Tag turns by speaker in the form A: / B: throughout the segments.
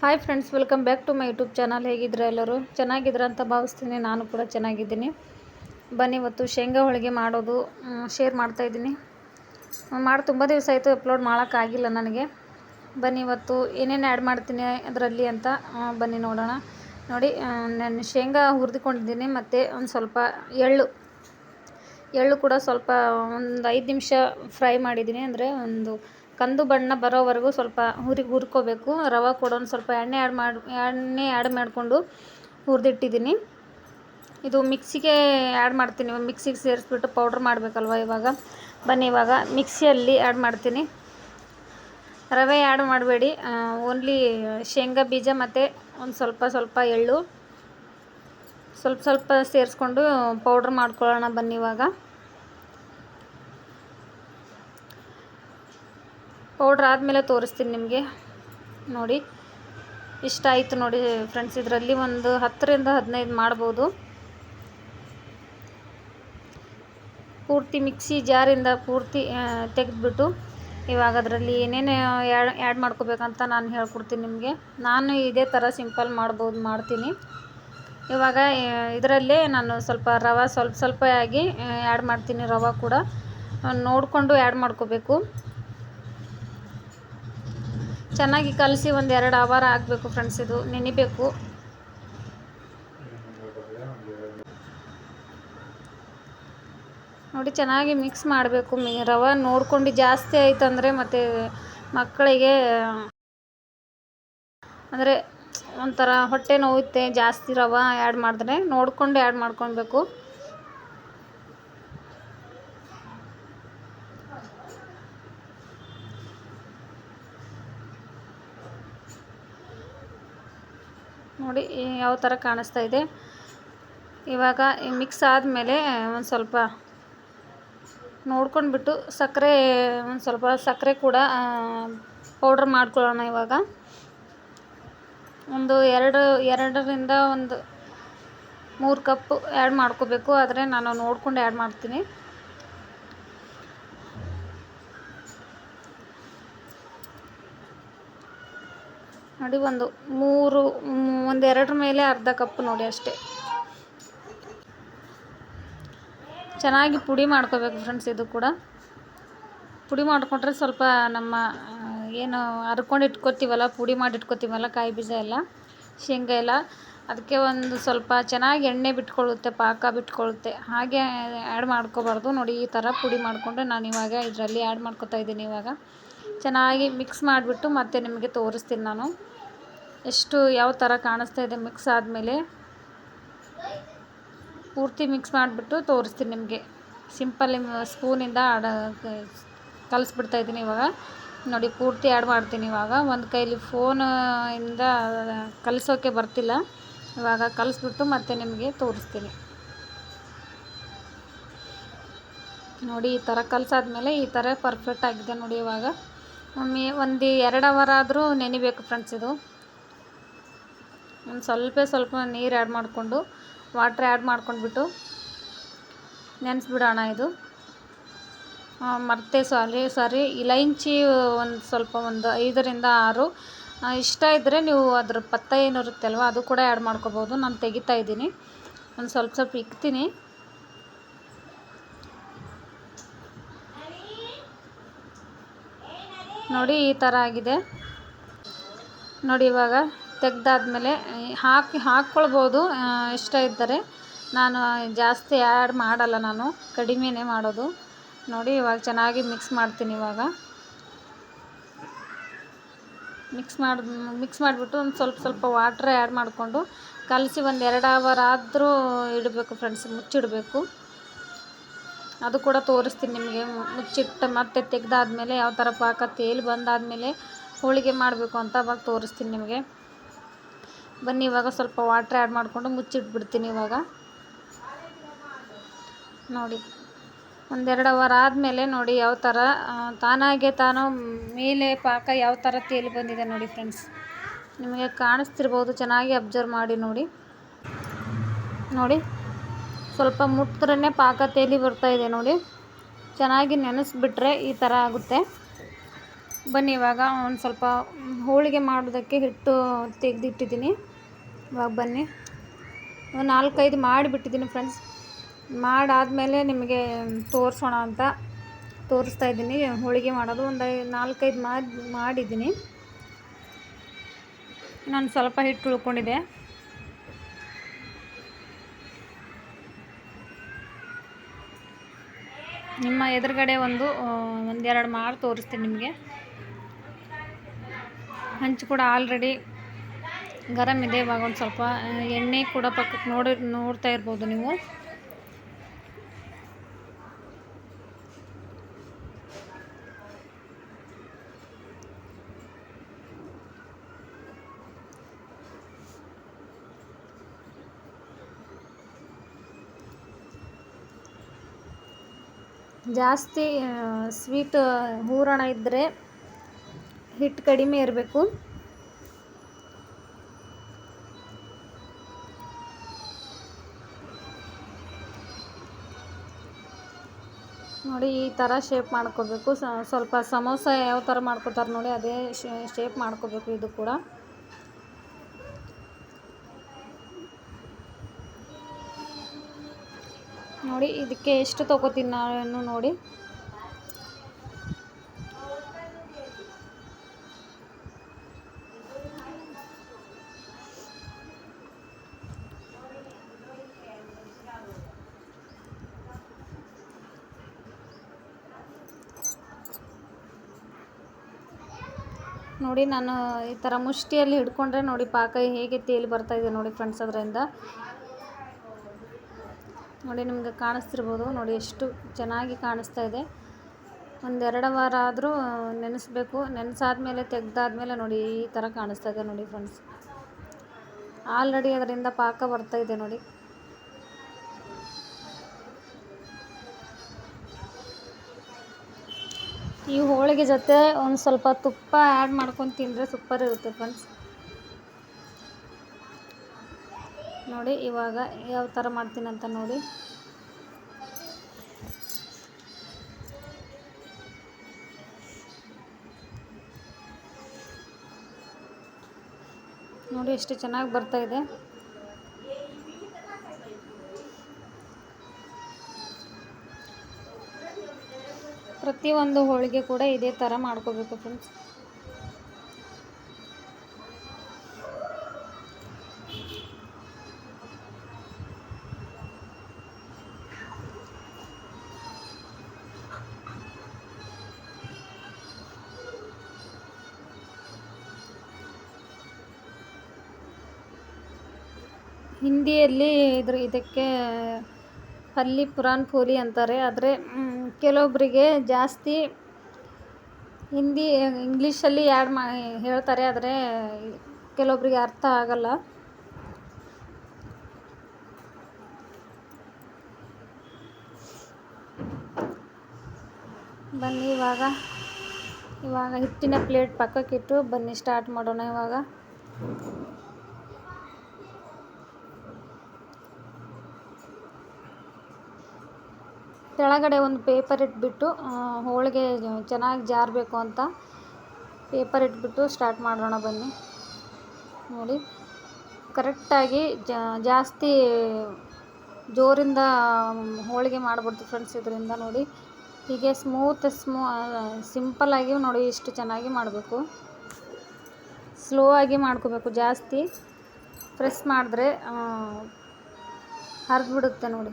A: Hi friends welcome back to my YouTube channel ಹೇಗಿದ್ರೆ ಎಲ್ಲರೂ? ಚೆನ್ನಾಗಿದ್ರ ಅಂತ ಭಾವಿಸ್ತೀನಿ. ನಾನು ಕೂಡ ಚೆನ್ನಾಗಿದ್ದೀನಿ. ಬನ್ನಿ, ಇವತ್ತು ಶೇಂಗಾ ಹೋಳಿಗೆ ಮಾಡೋದು ಶೇರ್ ಮಾಡ್ತಾಯಿದ್ದೀನಿ ಮಾಡಿ, ತುಂಬ ದಿವಸ ಆಯಿತು ಅಪ್ಲೋಡ್ ಮಾಡೋಕ್ಕಾಗಿಲ್ಲ ನನಗೆ. ಬನ್ನಿ, ಇವತ್ತು ಏನೇನು ಆ್ಯಡ್ ಮಾಡ್ತೀನಿ ಅದರಲ್ಲಿ ಅಂತ ಬನ್ನಿ ನೋಡೋಣ. ನೋಡಿ ನಾನು ಶೇಂಗಾ ಹುರಿದುಕೊಂಡಿದ್ದೀನಿ, ಮತ್ತು ಒಂದು ಸ್ವಲ್ಪ ಎಳ್ಳು. ಎಳ್ಳು ಕೂಡ ಸ್ವಲ್ಪ ಒಂದು ಐದು ನಿಮಿಷ ಫ್ರೈ ಮಾಡಿದ್ದೀನಿ. ಅಂದರೆ ಒಂದು ಕಂದು ಬಣ್ಣ ಬರೋವರೆಗೂ ಸ್ವಲ್ಪ ಹುರಿ ಹುರ್ಕೋಬೇಕು. ರವೆ ಕೂಡ ಒಂದು ಸ್ವಲ್ಪ ಎಣ್ಣೆ ಆ್ಯಡ್ ಮಾಡಿ, ಎಣ್ಣೆ ಆ್ಯಡ್ ಮಾಡಿಕೊಂಡು ಹುರಿದಿಟ್ಟಿದ್ದೀನಿ ಇದು ಮಿಕ್ಸಿಗೆ ಆ್ಯಡ್ ಮಾಡ್ತೀನಿ. ಮಿಕ್ಸಿಗೆ ಸೇರಿಸ್ಬಿಟ್ಟು ಪೌಡ್ರ್ ಮಾಡಬೇಕಲ್ವ ಇವಾಗ? ಬನ್ನಿ ಇವಾಗ ಮಿಕ್ಸಿಯಲ್ಲಿ ಆ್ಯಡ್ ಮಾಡ್ತೀನಿ. ರವೆ ಆ್ಯಡ್ ಮಾಡಬೇಡಿ. ಓನ್ಲಿ ಶೇಂಗಾ ಬೀಜ ಮತ್ತು ಒಂದು ಸ್ವಲ್ಪ ಸ್ವಲ್ಪ ಎಳ್ಳು. ಸ್ವಲ್ಪ ಸ್ವಲ್ಪ ಸೇರಿಸ್ಕೊಂಡು ಪೌಡ್ರ್ ಮಾಡ್ಕೊಳ್ಳೋಣ ಬನ್ನಿ ಇವಾಗ. ಪೌಡ್ರ್ ಆದಮೇಲೆ ತೋರಿಸ್ತೀನಿ ನಿಮಗೆ. ನೋಡಿ, ಇಷ್ಟ ಆಯಿತು ನೋಡಿ ಫ್ರೆಂಡ್ಸ್ ಇದರಲ್ಲಿ ಒಂದು ಹತ್ತರಿಂದ ಹದಿನೈದು ಮಾಡ್ಬೋದು. ಪೂರ್ತಿ ಮಿಕ್ಸಿ ಜಾರಿಂದ ಪೂರ್ತಿ ತೆಗೆದುಬಿಟ್ಟು ಇವಾಗ ಅದರಲ್ಲಿ ಏನೇನು ಆ್ಯಡ್ ಮಾಡ್ಕೋಬೇಕಂತ ನಾನು ಹೇಳ್ಕೊಡ್ತೀನಿ ನಿಮಗೆ. ನಾನು ಇದೇ ಥರ ಸಿಂಪಲ್ ಮಾಡ್ಬೋದು, ಮಾಡ್ತೀನಿ. ಇವಾಗ ಇದರಲ್ಲೇ ನಾನು ಸ್ವಲ್ಪ ರವೆ ಸ್ವಲ್ಪ ಸ್ವಲ್ಪ ಆಗಿ ಆ್ಯಡ್ ಮಾಡ್ತೀನಿ ರವೆ ಕೂಡ. ನೋಡಿಕೊಂಡು ಆ್ಯಡ್ ಮಾಡ್ಕೋಬೇಕು. ಚೆನ್ನಾಗಿ ಕಲಸಿ ಒಂದು ಎರಡು ಅವರ್ ಆಗಬೇಕು ಫ್ರೆಂಡ್ಸ್ ಇದು ನೆನಿಬೇಕು. ನೋಡಿ ಚೆನ್ನಾಗಿ ಮಿಕ್ಸ್ ಮಾಡಬೇಕು. ಮಿ ರವೆ ನೋಡ್ಕೊಂಡು ಜಾಸ್ತಿ ಆಯ್ತಂದರೆ ಮತ್ತು ಮಕ್ಕಳಿಗೆ ಅಂದರೆ ಒಂಥರ ಹೊಟ್ಟೆ ನೋವುತ್ತೆ ಜಾಸ್ತಿ ರವೆ ಆ್ಯಡ್ ಮಾಡಿದ್ರೆ ನೋಡ್ಕೊಂಡು ಆ್ಯಡ್ ಮಾಡ್ಕೊಳ್ಬೇಕು. ನೋಡಿ ಯಾವ ಥರ ಕಾಣಿಸ್ತಾ ಇದೆ. ಇವಾಗ ಮಿಕ್ಸ್ ಆದಮೇಲೆ ಒಂದು ಸ್ವಲ್ಪ ನೋಡ್ಕೊಂಡ್ಬಿಟ್ಟು ಸಕ್ಕರೆ, ಒಂದು ಸ್ವಲ್ಪ ಸಕ್ಕರೆ ಕೂಡ ಪೌಡ್ರ್ ಮಾಡ್ಕೊಳ್ಳೋಣ ಇವಾಗ. ಒಂದು ಎರಡು, ಎರಡರಿಂದ ಒಂದು ಮೂರು ಕಪ್ ಆ್ಯಡ್ ಮಾಡ್ಕೋಬೇಕು. ಆದರೆ ನಾನು ನೋಡ್ಕೊಂಡು ಆ್ಯಡ್ ಮಾಡ್ತೀನಿ. ನೋಡಿ ಒಂದು ಮೂರು ಒಂದು ಎರಡರ ಮೇಲೆ ಅರ್ಧ ಕಪ್ ನೋಡಿ ಅಷ್ಟೇ. ಚೆನ್ನಾಗಿ ಪುಡಿ ಮಾಡ್ಕೋಬೇಕು ಫ್ರೆಂಡ್ಸ್ ಇದು ಕೂಡ. ಪುಡಿ ಮಾಡಿಕೊಂಡ್ರೆ ಸ್ವಲ್ಪ ನಮ್ಮ ಏನು ಹರ್ಕೊಂಡು ಇಟ್ಕೋತೀವಲ್ಲ, ಪುಡಿ ಮಾಡಿ ಇಟ್ಕೋತೀವಲ್ಲ, ಕಾಯಿ ಬೀಜ ಎಲ್ಲ, ಶೇಂಗಾ ಎಲ್ಲ, ಅದಕ್ಕೆ ಒಂದು ಸ್ವಲ್ಪ ಚೆನ್ನಾಗಿ ಎಣ್ಣೆ ಬಿಟ್ಕೊಳ್ಳುತ್ತೆ, ಪಾಕ ಬಿಟ್ಕೊಳ್ಳುತ್ತೆ. ಹಾಗೆ ಆ್ಯಡ್ ಮಾಡ್ಕೋಬಾರ್ದು. ನೋಡಿ ಈ ಥರ ಪುಡಿ ಮಾಡಿಕೊಂಡ್ರೆ ನಾನು ಇವಾಗ ಇದರಲ್ಲಿ ಆ್ಯಡ್ ಮಾಡ್ಕೊತಾ ಇದ್ದೀನಿ ಇವಾಗ. ಚೆನ್ನಾಗಿ ಮಿಕ್ಸ್ ಮಾಡಿಬಿಟ್ಟು ಮತ್ತೆ ನಿಮಗೆ ತೋರಿಸ್ತೀನಿ ನಾನು. ಎಷ್ಟು ಯಾವ ಥರ ಕಾಣಿಸ್ತಾ ಇದೆ ಮಿಕ್ಸ್ ಆದಮೇಲೆ ಪೂರ್ತಿ ಮಿಕ್ಸ್ ಮಾಡಿಬಿಟ್ಟು ತೋರಿಸ್ತೀನಿ ನಿಮಗೆ. ಸಿಂಪಲ್ ಸ್ಪೂನಿಂದ ಆಡ ಕಲಿಸ್ಬಿಡ್ತಾ ಇದ್ದೀನಿ ಇವಾಗ. ನೋಡಿ, ಪೂರ್ತಿ ಆ್ಯಡ್ ಮಾಡ್ತೀನಿ ಇವಾಗ. ಒಂದು ಕೈಲಿ ಫೋನ್ ಇಂದ ಕಲಿಸೋಕ್ಕೆ ಬರ್ತಿಲ್ಲ. ಇವಾಗ ಕಲಿಸ್ಬಿಟ್ಟು ಮತ್ತೆ ನಿಮಗೆ ತೋರಿಸ್ತೀನಿ. ನೋಡಿ, ಈ ಥರ ಕಲಸಾದ್ಮೇಲೆ ಈ ಥರ ಪರ್ಫೆಕ್ಟ್ ಆಗಿದೆ ನೋಡಿ ಇವಾಗ. ಒಮ್ಮೆ ಒಂದು ಎರಡು ಅವರ್ ಆದರೂ ನೆನಿಬೇಕು ಫ್ರೆಂಡ್ಸ್ ಇದು. ಒಂದು ಸ್ವಲ್ಪ ಸ್ವಲ್ಪ ನೀರು ಆ್ಯಡ್ ಮಾಡಿಕೊಂಡು ವಾಟ್ರ್ ಆ್ಯಡ್ ಮಾಡ್ಕೊಂಡ್ಬಿಟ್ಟು ನೆನೆಸ್ಬಿಡೋಣ ಇದು. ಮತ್ತೆ ಸಾರಿ ಸಾರಿ ಇಲೈಂಚಿ ಒಂದು ಸ್ವಲ್ಪ ಒಂದು ಐದರಿಂದ ಆರು. ಇಷ್ಟ ಇದ್ದರೆ ನೀವು ಅದ್ರ ಪತ್ತ ಏನಿರುತ್ತೆ ಅಲ್ವ ಅದು ಕೂಡ ಆ್ಯಡ್ ಮಾಡ್ಕೋಬೋದು. ನಾನು ತೆಗಿತಾ ಇದ್ದೀನಿ. ಒಂದು ಸ್ವಲ್ಪ ಸ್ವಲ್ಪ ಇಕ್ತೀನಿ. ನೋಡಿ ಈ ಥರ ಆಗಿದೆ. ನೋಡಿ ಇವಾಗ ತೆಗ್ದಾದ್ಮೇಲೆ ಹಾಕಿ ಹಾಕ್ಕೊಳ್ಬೋದು ಇಷ್ಟ ಇದ್ದರೆ. ನಾನು ಜಾಸ್ತಿ ಆ್ಯಡ್ ಮಾಡಲ್ಲ ನಾನು, ಕಡಿಮೆನೇ ಮಾಡೋದು. ನೋಡಿ ಇವಾಗ ಚೆನ್ನಾಗಿ ಮಿಕ್ಸ್ ಮಾಡ್ತೀನಿ ಇವಾಗ. ಮಿಕ್ಸ್ ಮಾಡಿ, ಮಿಕ್ಸ್ ಮಾಡಿಬಿಟ್ಟು ಒಂದು ಸ್ವಲ್ಪ ಸ್ವಲ್ಪ ವಾಟ್ರ್ ಆ್ಯಡ್ ಮಾಡಿಕೊಂಡು ಕಲಸಿ ಒಂದು ಎರಡು ಅವರ್ ಆದರೂ ಇಡಬೇಕು ಫ್ರೆಂಡ್ಸ್, ಮುಚ್ಚಿಡಬೇಕು. ಅದು ಕೂಡ ತೋರಿಸ್ತೀನಿ ನಿಮಗೆ. ಮುಚ್ಚಿಟ್ಟು ಮತ್ತೆ ತೆಗೆದಾದ್ಮೇಲೆ ಯಾವ ಥರ ಪಾಕ ತೇಲಿ ಬಂದಾದಮೇಲೆ ಹೋಳಿಗೆ ಮಾಡಬೇಕು ಅಂತ ಅವಾಗ ತೋರಿಸ್ತೀನಿ ನಿಮಗೆ. ಬನ್ನಿ, ಇವಾಗ ಸ್ವಲ್ಪ ವಾಟ್ರ್ ಆ್ಯಡ್ ಮಾಡಿಕೊಂಡು ಮುಚ್ಚಿಟ್ಬಿಡ್ತೀನಿ ಇವಾಗ. ನೋಡಿ, ಒಂದೆರಡು ಅವರ್ ಆದಮೇಲೆ ನೋಡಿ ಯಾವ ಥರ ತಾನಾಗೆ ತಾನು ಮೇಲೆ ಪಾಕ ಯಾವ ಥರ ತೇಲಿ ಬಂದಿದೆ ನೋಡಿ ಫ್ರೆಂಡ್ಸ್. ನಿಮಗೆ ಕಾಣಿಸ್ತಿರ್ಬೋದು, ಚೆನ್ನಾಗಿ ಅಬ್ಸರ್ವ್ ಮಾಡಿ ನೋಡಿ. ನೋಡಿ ಸ್ವಲ್ಪ ಮುಟ್ಟಿದ್ರೇ ಪಾಕ ತೇಲಿ ಇದೆ ನೋಡಿ. ಚೆನ್ನಾಗಿ ನೆನೆಸ್ಬಿಟ್ರೆ ಈ ಥರ ಆಗುತ್ತೆ. ಬನ್ನಿ, ಇವಾಗ ಒಂದು ಸ್ವಲ್ಪ ಹೋಳಿಗೆ ಮಾಡೋದಕ್ಕೆ ಹಿಟ್ಟು ತೆಗೆದಿಟ್ಟಿದ್ದೀನಿ. ಇವಾಗ ಬನ್ನಿ. ಒಂದು ನಾಲ್ಕೈದು ಮಾಡಿಬಿಟ್ಟಿದ್ದೀನಿ ಫ್ರೆಂಡ್ಸ್. ಮಾಡಾದಮೇಲೆ ನಿಮಗೆ ತೋರಿಸೋಣ ಅಂತ ತೋರಿಸ್ತಾ ಇದ್ದೀನಿ. ಹೋಳಿಗೆ ಮಾಡೋದು ಒಂದು ನಾಲ್ಕೈದು ಮಾಡಿ ಮಾಡಿದ್ದೀನಿ. ನಾನು ಸ್ವಲ್ಪ ಹಿಟ್ಟು ಉಳ್ಕೊಂಡಿದೆ. ನಿಮ್ಮ ಎದುರುಗಡೆ ಒಂದು ಒಂದೆರಡು ಮಾರು ತೋರಿಸ್ತೀನಿ ನಿಮಗೆ. ಹಂಚು ಕೂಡ ಆಲ್ರೆಡಿ ಗರಂ ಇದೆ, ಇವಾಗ ಒಂದು ಸ್ವಲ್ಪ ಎಣ್ಣೆ ಕೂಡ ಪಕ್ಕಕ್ಕೆ ನೋಡಿ, ನೋಡ್ತಾ ಇರ್ಬೋದು ನೀವು. ಜಾಸ್ತಿ ಸ್ವೀಟ್ ಹೂರಣ ಇದ್ದರೆ ಹಿಟ್ಟು ಕಡಿಮೆ ಇರಬೇಕು. ನೋಡಿ ಈ ಥರ ಶೇಪ್ ಮಾಡ್ಕೋಬೇಕು. ಸ್ವಲ್ಪ ಸಮೋಸ ಯಾವ ಥರ ಮಾಡ್ಕೋತಾರೆ ನೋಡಿ, ಅದೇ ಶೇಪ್ ಮಾಡ್ಕೋಬೇಕು ಇದು ಕೂಡ. ನೋಡಿ, ಇದಕ್ಕೆ ಎಷ್ಟು ತೊಗೋತೀನಿ ನಾನು ನೋಡಿ. ನೋಡಿ, ನಾನು ಈ ಥರ ಮುಷ್ಟಿಯಲ್ಲಿ ಹಿಡ್ಕೊಂಡ್ರೆ ನೋಡಿ, ಪಾಕ ಹೇಗೆ ತೇಲಿ ಬರ್ತಾ ಇದೆ ನೋಡಿ ಫ್ರೆಂಡ್ಸ್ ಅದರಿಂದ ನೋಡಿ ನಿಮಗೆ ಕಾಣಿಸ್ತಿರ್ಬೋದು. ನೋಡಿ ಎಷ್ಟು ಚೆನ್ನಾಗಿ ಕಾಣಿಸ್ತಾ ಇದೆ. ಒಂದೆರಡು ವಾರ ಆದರೂ ನೆನೆಸ್ಬೇಕು. ನೆನೆಸಾದ್ಮೇಲೆ ತೆಗ್ದಾದ್ಮೇಲೆ ನೋಡಿ ಈ ಥರ ಕಾಣಿಸ್ತಾ ಇದೆ ನೋಡಿ ಫ್ರೆಂಡ್ಸ್ ಆಲ್ರೆಡಿ ಅದರಿಂದ ಪಾಕ ಬರ್ತಾ ಇದೆ ನೋಡಿ. ಈ ಹೋಳಿಗೆ ಜೊತೆ ಒಂದು ಸ್ವಲ್ಪ ತುಪ್ಪ ಆ್ಯಡ್ ಮಾಡ್ಕೊಂಡು ತಿಂದರೆ ಸೂಪರ್ ಇರುತ್ತೆ ಫ್ರೆಂಡ್ಸ್ ನೋಡಿ, ಇವಾಗ ಯಾವ ಥರ ಮಾಡ್ತೀನಿ ಅಂತ ನೋಡಿ. ನೋಡಿ, ಎಷ್ಟು ಚೆನ್ನಾಗಿ ಬರ್ತಾ ಇದೆ. ಪ್ರತಿಯೊಂದು ಹೋಳಿಗೆ ಕೂಡ ಇದೇ ಥರ ಮಾಡ್ಕೋಬೇಕು ಫ್ರೆಂಡ್ಸ್ ಹಿಂದಿಯಲ್ಲಿ ಇದ್ರ ಇದಕ್ಕೆ ಪಲ್ಲಿ ಪುರಾನ್ ಪೋಲಿ ಅಂತಾರೆ. ಆದರೆ ಕೆಲವೊಬ್ಬರಿಗೆ ಜಾಸ್ತಿ ಹಿಂದಿ, ಇಂಗ್ಲೀಷಲ್ಲಿ ಆ್ಯಡ್ ಮಾ ಹೇಳ್ತಾರೆ. ಆದರೆ ಕೆಲವೊಬ್ಬರಿಗೆ ಅರ್ಥ ಆಗಲ್ಲ. ಬನ್ನಿ ಇವಾಗ. ಇವಾಗ ಹಿಟ್ಟಿನ ಪ್ಲೇಟ್ ಪಕ್ಕಕ್ಕಿಟ್ಟು ಬನ್ನಿ ಸ್ಟಾರ್ಟ್ ಮಾಡೋಣ ಇವಾಗ. ಕೆಳಗಡೆ ಒಂದು ಪೇಪರ್ ಇಟ್ಬಿಟ್ಟು ಹೋಳಿಗೆ ಚೆನ್ನಾಗಿ ಜಾರಬೇಕು ಅಂತ ಪೇಪರ್ ಇಟ್ಬಿಟ್ಟು ಸ್ಟಾರ್ಟ್ ಮಾಡೋಣ ಬನ್ನಿ. ನೋಡಿ, ಕರೆಕ್ಟಾಗಿ ಜಾಸ್ತಿ ಜೋರಿಂದ ಹೋಳಿಗೆ ಮಾಡ್ಬಿಡ್ತು ಫ್ರೆಂಡ್ಸ್ ಇದರಿಂದ ನೋಡಿ. ಹೀಗೆ ಸ್ಮೂತ್, ಸ್ಮೂ ಸಿಂಪಲ್ಲಾಗಿ ನೋಡಿ ಇಷ್ಟು ಚೆನ್ನಾಗಿ ಮಾಡಬೇಕು. ಸ್ಲೋ ಆಗಿ ಮಾಡ್ಕೋಬೇಕು, ಜಾಸ್ತಿ ಪ್ರೆಸ್ ಮಾಡಿದ್ರೆ ಹರಿದ್ಬಿಡುತ್ತೆ ನೋಡಿ ನೋಡಿ.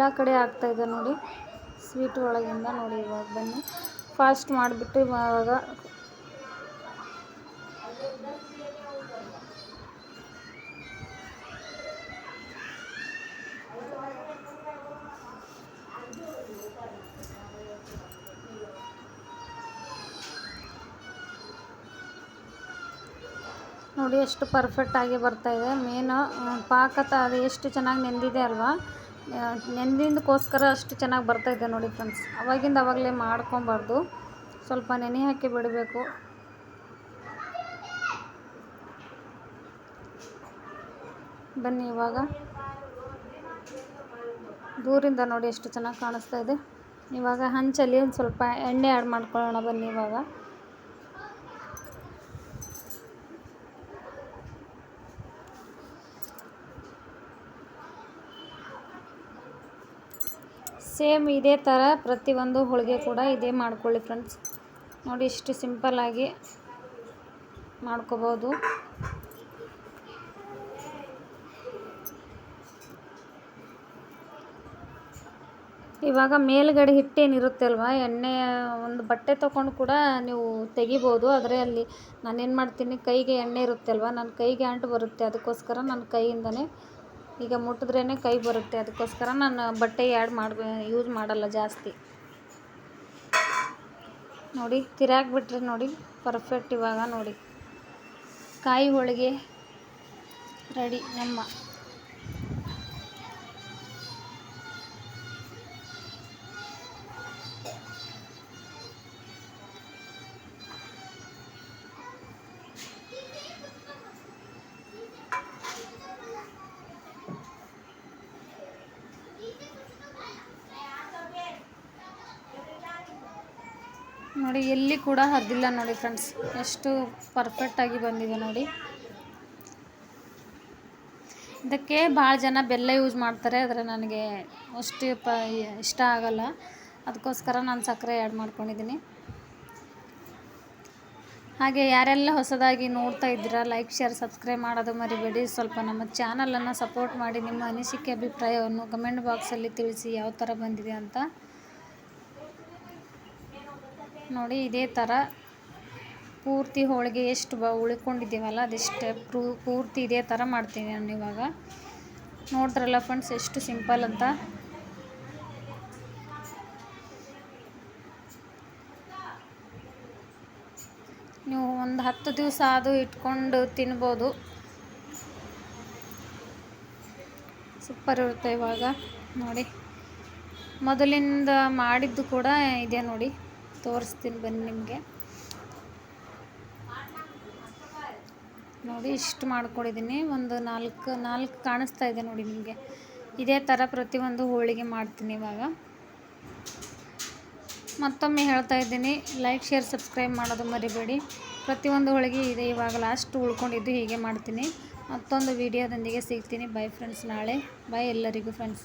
A: ಎಲ್ಲ ಕಡೆ ಆಗ್ತಾ ಇದೆ ನೋಡಿ. ಸ್ವೀಟ್ ಒಳಗಿಂದ ನೋಡಿ ಇವಾಗ ಬನ್ನಿ. ಫಾಸ್ಟ್ ಮಾಡಿಬಿಟ್ಟು ಇವಾಗ ನೋಡಿ ಎಷ್ಟು ಪರ್ಫೆಕ್ಟಾಗಿ ಬರ್ತಾ ಇದೆ. ಮೇನ್ ಪಾಕ ತ ಅದು ಎಷ್ಟು ಚೆನ್ನಾಗಿ ನೆಂದಿದೆ ಅಲ್ವಾ? ಆ, ಅಷ್ಟು ಚೆನ್ನಾಗಿ ಬರ್ತಾ ಇದೆ ನೋಡಿ ಫ್ರೆಂಡ್ಸ್ ಅವಾಗಿಂದ ಅವಾಗಲೇ ಮಾಡ್ಕೊಬಾರ್ದು. ಸ್ವಲ್ಪ ನೆನೆ ಹಾಕಿ ಬಿಡಬೇಕು. ಬನ್ನಿ ಇವಾಗ. ದೂರಿಂದ ನೋಡಿ ಎಷ್ಟು ಚೆನ್ನಾಗಿ ಕಾಣಿಸ್ತಾ ಇದೆ. ಇವಾಗ ಹಂಚಲ್ಲಿ ಒಂದು ಸ್ವಲ್ಪ ಎಣ್ಣೆ ಆ್ಯಡ್ ಮಾಡ್ಕೊಳ್ಳೋಣ ಬನ್ನಿ ಇವಾಗ. ಸೇಮ್ ಇದೇ ಥರ ಪ್ರತಿಯೊಂದು ಹೋಳಿಗೆ ಕೂಡ ಇದೇ ಮಾಡ್ಕೊಳ್ಳಿ ಫ್ರೆಂಡ್ಸ್ ನೋಡಿ ಇಷ್ಟು ಸಿಂಪಲ್ಲಾಗಿ ಮಾಡ್ಕೋಬೋದು. ಇವಾಗ ಮೇಲ್ಗಡೆ ಹಿಟ್ಟೇನಿರುತ್ತೆ ಅಲ್ವಾ ಎಣ್ಣೆ ಒಂದು ಬಟ್ಟೆ ತೊಗೊಂಡು ಕೂಡ ನೀವು ತೆಗಿಬೋದು. ಆದರೆ ಅಲ್ಲಿ ನಾನೇನು ಮಾಡ್ತೀನಿ, ಕೈಗೆ ಎಣ್ಣೆ ಇರುತ್ತೆ ಅಲ್ವಾ ನನ್ನ ಕೈಗೆ ಅಂಟು ಬರುತ್ತೆ, ಅದಕ್ಕೋಸ್ಕರ ನನ್ನ ಕೈಯಿಂದನೇ ಈಗ ಮುಟ್ಟಿದ್ರೇ ಕೈ ಬರುತ್ತೆ. ಅದಕ್ಕೋಸ್ಕರ ನಾನು ಬಟ್ಟೆ ಆ್ಯಡ್ ಮಾಡಿ ಯೂಸ್ ಮಾಡಲ್ಲ ಜಾಸ್ತಿ. ನೋಡಿ ತಿರಾಕ್ಬಿಟ್ರೆ ನೋಡಿ ಪರ್ಫೆಕ್ಟ್ ಇವಾಗ ನೋಡಿ. ಕಾಯಿ ಹೋಳಿಗೆ ರೆಡಿ ನಮ್ಮ ನೋಡಿ, ಎಲ್ಲಿ ಕೂಡ ಹರಿದಿಲ್ಲ ನೋಡಿ ಫ್ರೆಂಡ್ಸ್ ಎಷ್ಟು ಪರ್ಫೆಕ್ಟಾಗಿ ಬಂದಿದೆ ನೋಡಿ. ಇದಕ್ಕೆ ಭಾಳ ಜನ ಬೆಲ್ಲ ಯೂಸ್ ಮಾಡ್ತಾರೆ, ಆದರೆ ನನಗೆ ಅಷ್ಟು ಪ ಇಷ್ಟ ಆಗಲ್ಲ. ಅದಕ್ಕೋಸ್ಕರ ನಾನು ಸಕ್ಕರೆ ಆ್ಯಡ್ ಮಾಡ್ಕೊಂಡಿದ್ದೀನಿ ಹಾಗೆ ಯಾರೆಲ್ಲ ಹೊಸದಾಗಿ ನೋಡ್ತಾ ಇದ್ದೀರಾ ಲೈಕ್ ಶೇರ್ ಸಬ್ಸ್ಕ್ರೈಬ್ ಮಾಡೋದು ಮರಿಬೇಡಿ. ಸ್ವಲ್ಪ ನಮ್ಮ ಚಾನಲನ್ನು ಸಪೋರ್ಟ್ ಮಾಡಿ ನಿಮ್ಮ ಅನಿಸಿಕೆ, ಅಭಿಪ್ರಾಯವನ್ನು ಕಮೆಂಟ್ ಬಾಕ್ಸಲ್ಲಿ ತಿಳಿಸಿ ಯಾವ ಥರ ಬಂದಿದೆ ಅಂತ. ನೋಡಿ ಇದೇ ಥರ ಪೂರ್ತಿ ಹೋಳಿಗೆ ಎಷ್ಟು ಬ ಉಳ್ಕೊಂಡಿದ್ದೀವಲ್ಲ ಅದೆಷ್ಟು ಪ್ರೂ ಪೂರ್ತಿ ಇದೇ ಥರ ಮಾಡ್ತೀನಿ ನಾನು ಇವಾಗ. ನೋಡ್ತಾರಲ್ಲ ಫ್ರೆಂಡ್ಸ್ ಎಷ್ಟು ಸಿಂಪಲ್ ಅಂತ. ನೀವು ಒಂದು ಹತ್ತು ದಿವಸ ಅದು ಇಟ್ಕೊಂಡು ತಿನ್ಬೋದು. ಸೂಪರ್ ಇರುತ್ತೆ ಇವಾಗ. ನೋಡಿ, ಮೊದಲಿಂದ ಮಾಡಿದ್ದು ಕೂಡ ಇದೆ ನೋಡಿ. ತೋರಿಸ್ತೀನಿ ಬನ್ನಿ ನಿಮಗೆ. ನೋಡಿ, ಇಷ್ಟು ಮಾಡ್ಕೊಂಡಿದ್ದೀನಿ ಒಂದು ನಾಲ್ಕು ನಾಲ್ಕು ಕಾಣಿಸ್ತಾ ಇದೆ ನೋಡಿ ನಿಮಗೆ. ಇದೇ ಥರ ಪ್ರತಿಯೊಂದು ಹೋಳಿಗೆ ಮಾಡ್ತೀನಿ ಇವಾಗ. ಮತ್ತೊಮ್ಮೆ ಹೇಳ್ತಾ ಇದ್ದೀನಿ ಲೈಕ್ ಶೇರ್ ಸಬ್ಸ್ಕ್ರೈಬ್ ಮಾಡೋದು ಮರಿಬೇಡಿ. ಪ್ರತಿಯೊಂದು ಹೋಳಿಗೆ ಇದೆ ಇವಾಗ ಲಾಸ್ಟ್ ಉಳ್ಕೊಂಡಿದ್ದು ಹೀಗೆ ಮಾಡ್ತೀನಿ. ಮತ್ತೊಂದು ವಿಡಿಯೋದೊಂದಿಗೆ ಸಿಗ್ತೀನಿ. ಬೈ ಫ್ರೆಂಡ್ಸ್ ನಾಳೆ. ಬೈ ಎಲ್ಲರಿಗೂ ಫ್ರೆಂಡ್ಸ್